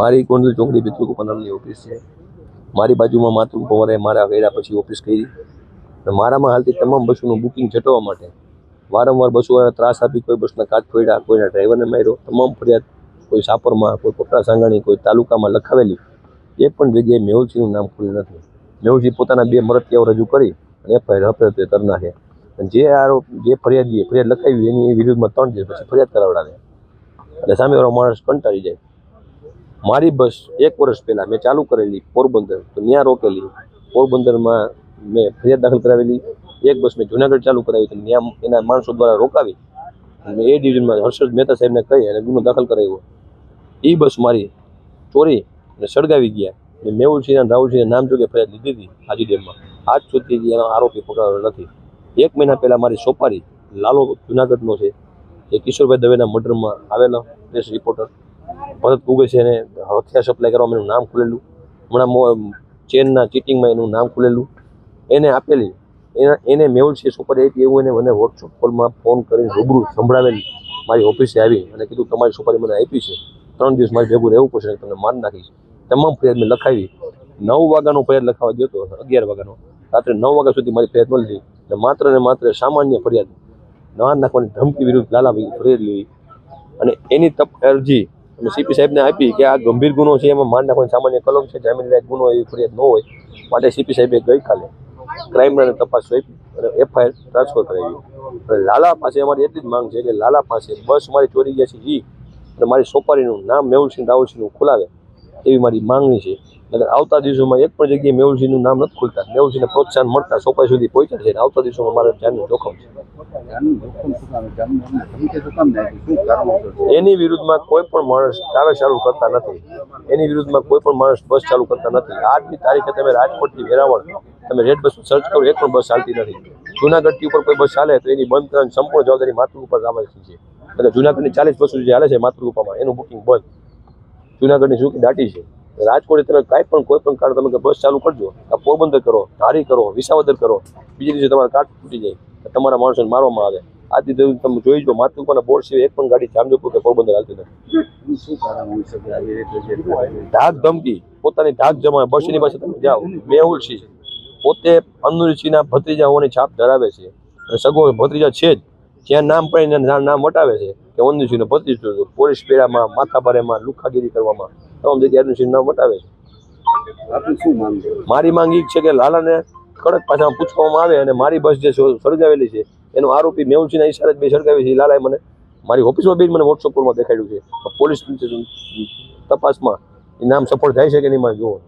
મારી ગોંડલ ચોકડી પિતૃ નામની ઓફિસ છે. મારી બાજુમાં માતૃ પવારે મારા કર્યા પછી ઓફિસ કરી. મારામાં હાલતી તમામ બસોનું બુકિંગ જટવા માટે વારંવાર બસોવાળા ત્રાસ આપી કોઈ બસના કાચ ફોડ્યા, કોઈના ડ્રાઈવરને માર્યો, તમામ ફરિયાદ કોઈ સાપરમાં, કોઈ કોટડા સાંગાણી, કોઈ તાલુકામાં લખાવેલી. એક પણ જગ્યાએ મેહુલસિંહનું નામ ખુલ્યું નથી. મેહુલસિંહ પોતાના બે મરતિયાઓ રજૂ કરી અને એફઆઈઆર હફે હફે કરી નાખે. અને જે આરોપ જે ફરિયાદીએ ફરિયાદ લખાવી એની વિરુદ્ધમાં ત્રણ દિવસ પછી ફરિયાદ કરાવડાવે. એટલે સામેવાળો માણસ કંટાળી જાય. મારી બસ એક વર્ષ પહેલાં મેં ચાલુ કરેલી પોરબંદર, તો ત્યાં રોકેલી. પોરબંદરમાં મેં ફરિયાદ દાખલ કરાવેલી. એક બસ મેં જુનાગઢ ચાલુ કરાવી હતી ત્યાં એના માણસો દ્વારા રોકાવી. મેં એ ડિવિઝનમાં હર્ષદ મહેતા સાહેબને કહી અને ગુનો દાખલ કરાવ્યો. એ બસ મારી ચોરી અને સળગાવી ગયા. મેં મેહુલસિંહના રાહુલસિંહના નામ જોડે ફરિયાદ લીધી હતી હાજી ડેમમાં. આજ સુધી એનો આરોપી પકડાયો નથી. એક મહિના પહેલાં મારી સોપારી લાલો જુનાગઢનો છે, એ કિશોરભાઈ દવેના મર્ડરમાં આવેલો પ્રેસ રિપોર્ટર. ભરત કુગે છે એને હથિયાર સપ્લાય કરવામાં એનું નામ ખુલેલું. હમણાં ચેનના ચીટિંગમાં એનું નામ ખુલેલું. એને આપેલી. એના એને મેહુલ છે સુપર આપી એવું એને મને વોટ્સઅપ કોલમાં ફોન કરીને રૂબરૂ સંભળાવેલી. મારી ઓફિસે આવી અને કીધું, તમારી સુપારી મને આપી છે. ત્રણ દિવસ મારે ભેગું રહેવું પડશે, તમને માર નાખીશ. તમામ ફરિયાદ મેં લખાવી. નવ વાગ્યાનો ફરિયાદ લખાવા ગયો હતો, અગિયાર વાગ્યાનો. રાત્રે નવ વાગ્યા સુધી મારી ફરિયાદ મળી અને માત્ર ને માત્ર સામાન્ય ફરિયાદ. ના નાખવાની ધમકી વિરુદ્ધ લાલાભાઈ ફરિયાદ લેવી અને એની તપ અરજી અમે સીપી સાહેબને આપી કે આ ગંભીર ગુનો છે, એમાં માંડ નાખવાની સામાન્ય કલમ છે જામીન લાયક ગુનો એ ફરિયાદ ન હોય, માટે સીપી સાહેબે ગઈકાલે ક્રાઇમ બ્રાન્ચને તપાસ સોંપી અને એફઆઈઆર ટ્રાન્સફર કરાવી. લાલા પાસે અમારી એટલી જ માંગ છે કે લાલા પાસે બસ મારી ચોરી ગયા છે ઈ અને મારી સોપારીનું નામ મેહુલસિંહ રાહુલસિંહનું ખોલાવે. એવી મારી માંગણી છે. અને આવતા દિવસોમાં એક પણ જગ્યાએ મેહુલસિંહનું નામ નથી ખુલતા. મેહુલસિંહને પ્રોત્સાહન મળતા સોપારી સુધી પહોંચ્યા છે આવતા દિવસોમાં મારા જાનનું જોખમ છે? એની વિરુદ્ધમાં કોઈ પણ માણસ ટ્રાવેલ ચાલુ કરતા નથી. એની વિરુદ્ધમાં કોઈ પણ માણસ બસ ચાલુ કરતા નથી. આજની તારીખે તમે રાજકોટથી વેરાવળ તમે રેડ બસ સર્ચ કરો, એક પણ બસ ચાલતી નથી. જુનાગઢથી ઉપર કોઈ બસ ચાલે તો એની બંધ કરવાની સંપૂર્ણ જવાબદારી માતૃ ઉપર આવે છે. એટલે જુનાગઢની ચાલીસ બસો જે ચાલે છે માતૃરૂપામાં એનું બુકિંગ બંધ. જુનાગઢની સુખી દાટી છે. રાજકોટે તમે કાંઈ પણ, કોઈ પણ કાર્ડ તમે બસ ચાલુ કરજો. આ પોરબંદર કરો, ધારી કરો, વિસાવદર કરો. બીજે દિવસે તમારા કાર્ડ તૂટી જાય. તમારા માણસોને મારવામાં આવે. આજથી તો તમે જોઈ જો માતૃરૂપાના બોર્ડ સિવાય એક પણ ગાડી જામજોધપુર કે પોરબંદર હાલતી નથી? ધાક ધમકી. પોતાની ધાક જમાવે, બસની પાસે તમે જાઓ. મેહુલ સિંહ પોતે અનુરીસિંહના ભત્રીજા હોવાની છાપ ધરાવે છે. અને સગો ભત્રીજા છે જ. જ્યાં નામ પડીને ના- નામ વટાવે છે. કે ભત્રીજો છે. પોલીસ પેડામાં માથાભારેમાં લુખાગીરી કરવામાં તમામ જગ્યાએ અનુરીસિંહ નામ વટાવે છે. શું મારી માંગ એ છે કે લાલાને કડક પાછા પૂછવામાં આવે અને મારી બસ જે સળગાવેલી છે એનો આરોપી મેહુલસિંહના ઈશારે જ બે સળગાવી છે. લાલાએ મને મારી ઓફિસમાં બી મને વોટ્સઅપ કોલમાં દેખાડ્યું છે. પોલીસ તપાસમાં એ નામ સફળ થાય છે કે નહીં મારે જોવો.